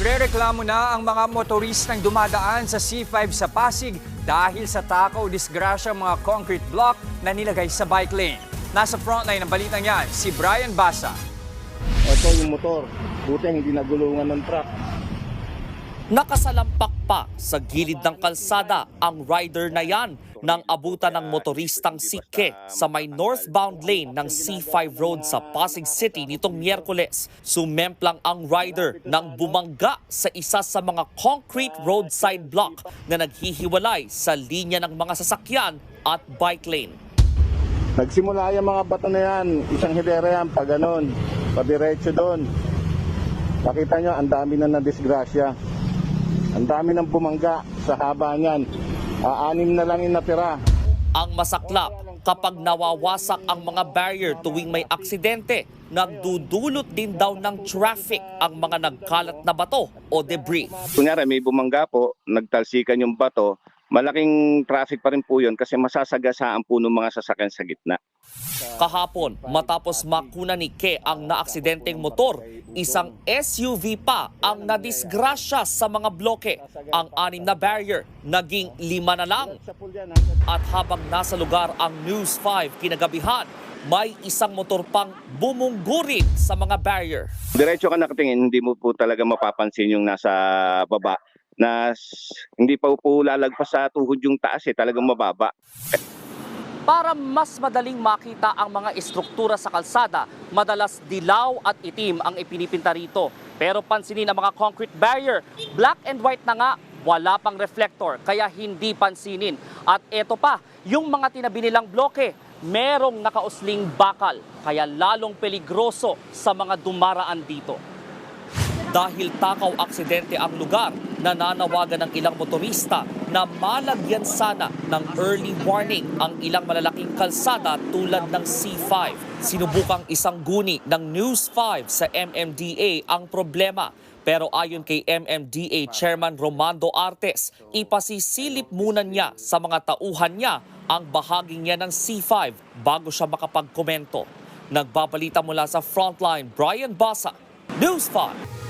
Nagrereklamo na ang mga motoristang dumadaan sa C5 sa Pasig dahil sa takaw disgrasya mga concrete block na nilagay sa bike lane. Nasa frontline ng balitang yan, si Brian Basa. Ito yung motor. Buti hindi nagulungan ng truck. Nakasalampak pa sa gilid ng kalsada ang rider na yan nang abutan ng motoristang si Ke sa may northbound lane ng C5 Road sa Pasig City nitong Miyerkules. Sumemplang ang rider nang bumangga sa isa sa mga concrete roadside block na naghihiwalay sa linya ng mga sasakyan at bike lane. Nagsimula yung mga bato na yan. Isang hilera yan, pa ganun. Padiretso doon. Nakita nyo, ang dami na na-disgrasya. Ang dami nang bumangga sa haba niyan. Aanim na lang yung natira. Ang masaklap kapag nawawasak ang mga barrier tuwing may aksidente, nagdudulot din daw ng traffic ang mga nagkalat na bato o debris. Kunyari, may bumangga po, nagtalsikan yung bato, malaking traffic pa rin po yun kasi masasagasaan po ng mga sasakyan sa gitna. Kahapon, matapos makuna ni Ke ang naaksidenteng motor, isang SUV pa ang nadisgrasya sa mga bloke. Ang anim na barrier, naging lima na lang. At habang nasa lugar ang News 5 kinagabihan, may isang motor pang bumunggurit sa mga barrier. Diretso ka nakatingin, hindi mo po talaga mapapansin yung nasa baba na hindi pa po lalagpas sa tuhod yung taas eh, talagang mababa. Para mas madaling makita ang mga estruktura sa kalsada, madalas dilaw at itim ang ipinipinta rito. Pero pansinin ang mga concrete barrier, black and white na nga, wala pang reflector, kaya hindi pansinin. At eto pa, yung mga tinabi nilang bloke, merong nakausling bakal, kaya lalong peligroso sa mga dumaraan dito. Dahil takaw aksidente ang lugar, nananawagan ng ilang motorista na malagyan sana ng early warning ang ilang malalaking kalsada tulad ng C5. Sinubukang isang guni ng News 5 sa MMDA ang problema. Pero ayon kay MMDA Chairman Romando Artes, ipasisilip muna niya sa mga tauhan niya ang bahagi niya ng C5 bago siya makapagkomento. Nagbabalita mula sa Frontline, Brian Basa, News 5.